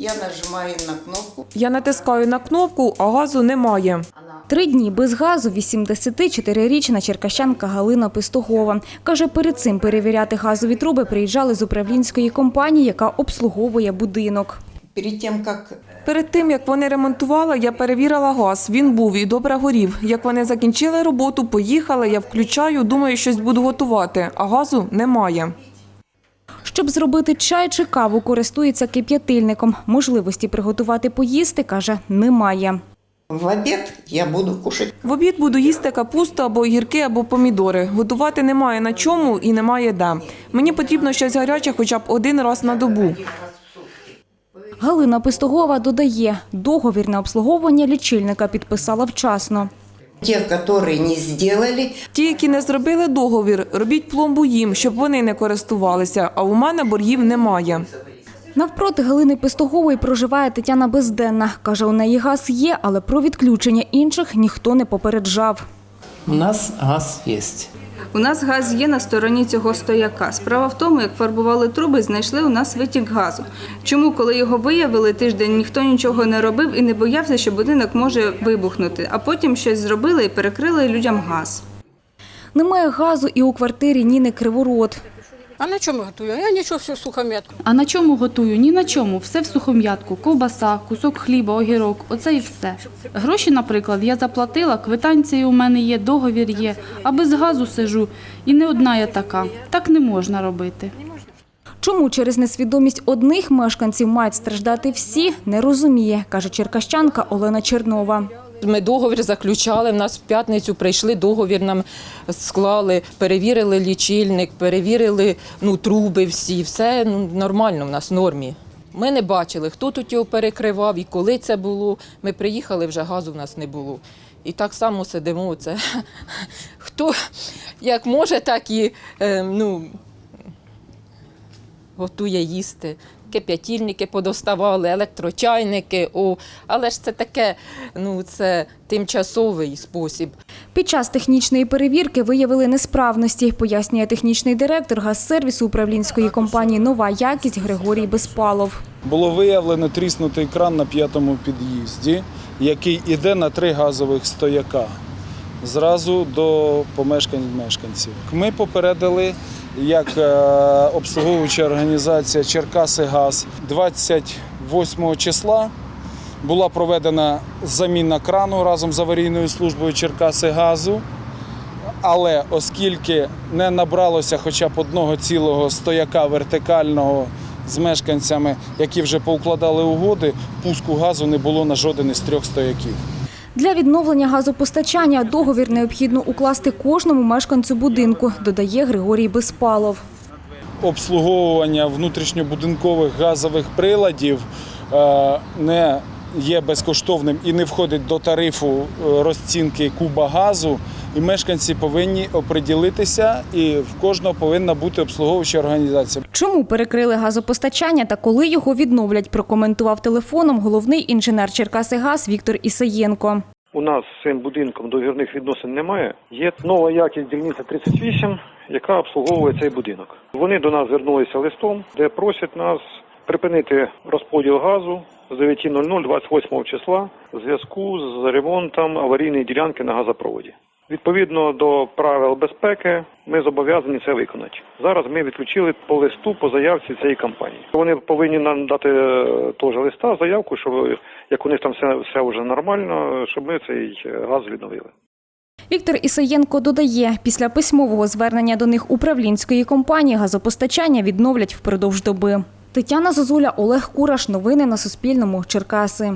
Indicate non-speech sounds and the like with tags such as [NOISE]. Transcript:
Я нажимаю на кнопку. Я натискаю на кнопку, а газу немає. Три дні без газу 84-річна черкащанка Галина Пистогова. Каже, перед цим перевіряти газові труби приїжджали з управлінської компанії, яка обслуговує будинок. Перед тем, как Перед тим, як вони ремонтували, я перевірила газ. Він був і добре горів. Як вони закінчили роботу, поїхали, я включаю, думаю, щось буду готувати, а газу немає. Щоб зробити чай чи каву, користується кип'ятильником. Можливості приготувати поїсти, каже, немає. в обед я буду кушать В обід буду їсти капусту або огірки, або помідори. Готувати немає на чому і немає де. Мені потрібно щось гаряче хоча б один раз на добу. Галина Пистогова додає, договір на обслуговування лічильника підписала вчасно. Те, які не зробили. Ті, які не зробили договір, робіть пломбу їм, щоб вони не користувалися, а у мене боргів немає. Навпроти Галини Пистогової проживає Тетяна Безденна. Каже, у неї газ є, але про відключення інших ніхто не попереджав. У нас газ есть. У нас газ є на стороні цього стояка. Справа в тому, як фарбували труби, знайшли у нас витік газу. Чому, коли його виявили тиждень, ніхто нічого не робив і не боявся, що будинок може вибухнути, а потім щось зробили і перекрили людям газ. Немає газу і у квартирі Ніни Криворот. А на чому готую? Я нічого все сухом'ятку. А на чому готую? Ні на чому. Все в сухом'ятку. Ковбаса, кусок хліба, огірок. Оце і все. Гроші, наприклад, я заплатила, квитанції у мене є, договір є. А без газу сижу. І не одна я така. Так не можна робити. Чому через несвідомість одних мешканців мають страждати всі, не розуміє, каже черкащанка Олена Чернова. Ми договір заключали. В нас в п'ятницю прийшли договір, нам склали, перевірили лічильник, перевірили ну, труби всі. Все ну, нормально в нас в нормі. Ми не бачили, хто тут його перекривав і коли це було. Ми приїхали, вже газу в нас не було. І так само сидимо. Це [LAUGHS] хто як може, так і е, ну, готує їсти. Кип'ятільники подоставали, електрочайники. О, але ж це таке, ну це тимчасовий спосіб. Під час технічної перевірки виявили несправності, пояснює технічний директор газсервісу управлінської компанії Нова якість Григорій Безпалов. Було виявлено тріснутий кран на п'ятому під'їзді, який іде на три газових стояка зразу до помешкань мешканців. Ми попередили, як е, обслуговуюча організація Черкаси Газ 28 числа. Була проведена заміна крану разом з аварійною службою Черкаси Газу. Але оскільки не набралося хоча б одного цілого стояка вертикального з мешканцями, які вже поукладали угоди, пуску газу не було на жоден із трьох стояків. Для відновлення газопостачання договір необхідно укласти кожному мешканцю будинку, додає Григорій Безпалов. Обслуговування внутрішньобудинкових газових приладів е, не є безкоштовним і не входить до тарифу е, розцінки куба газу. І мешканці повинні оприділитися, і в кожного повинна бути обслуговуюча організація. Чому перекрили газопостачання та коли його відновлять, прокоментував телефоном головний інженер Черкасигаз Віктор Ісаєнко. У нас з цим будинком договірних відносин немає. Є нова якість дільниця 38, яка обслуговує цей будинок. Вони до нас звернулися листом, де просять нас припинити розподіл газу з 9.00 28 числа в зв'язку з ремонтом аварійної ділянки на газопроводі. Відповідно до правил безпеки, ми зобов'язані це виконати. Зараз ми відключили по листу по заявці цієї компанії. Вони повинні нам дати е, теж листа, заявку, що як у них там все, все вже нормально, щоб ми цей газ відновили. Віктор Ісаєнко додає, після письмового звернення до них управлінської компанії газопостачання відновлять впродовж доби. Тетяна Зозуля, Олег Кураш. Новини на Суспільному. Черкаси.